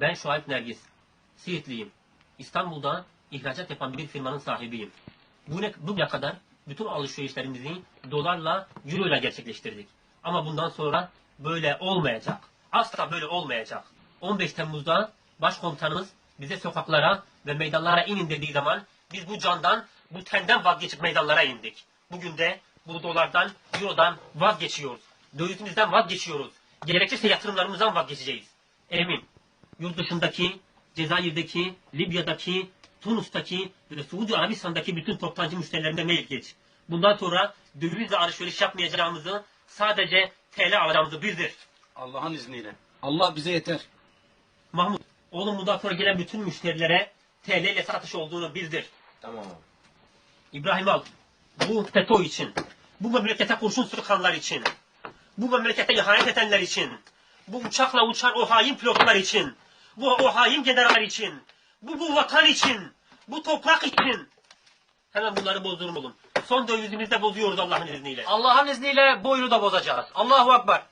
Ben Şuayb Nergis. Siirtliyim. İstanbul'da ihracat yapan bir firmanın sahibiyim. Bu ne, bugüne kadar bütün alışverişlerimizi dolarla, euro ile gerçekleştirdik. Ama bundan sonra böyle olmayacak. Asla böyle olmayacak. 15 Temmuz'da başkomutanımız bize sokaklara ve meydanlara inin dediği zaman biz bu candan, bu tenden vazgeçip meydanlara indik. Bugün de bu dolardan, eurodan vazgeçiyoruz. Dövizimizden vazgeçiyoruz. Gerekirse yatırımlarımızdan vazgeçeceğiz. Emin yurt dışındaki, Cezayir'deki, Libya'daki, Tunus'taki ve Suudi Arabistan'daki bütün toptancı müşterilerine mail geç. Bundan sonra dövizle alışveriş yapmayacağımızı, sadece TL alacağımızı bildir. Allah'ın izniyle. Allah bize yeter. Mahmut, oğlum bundan sonra gelen bütün müşterilere TL ile satış olduğunu bildir. Tamam. İbrahim Al, bu FETÖ için, bu memlekete kurşun sıkanlar için, bu memlekete ihanet edenler için, bu uçakla uçan o hain pilotlar için, bu o hain generaller için, bu bu vatan için, bu toprak için. Hemen bunları bozdurun oğlum. Son dövizimizi de bozuyoruz Allah'ın izniyle. Allah'ın izniyle bu oyunu da bozacağız. Allahu Ekber.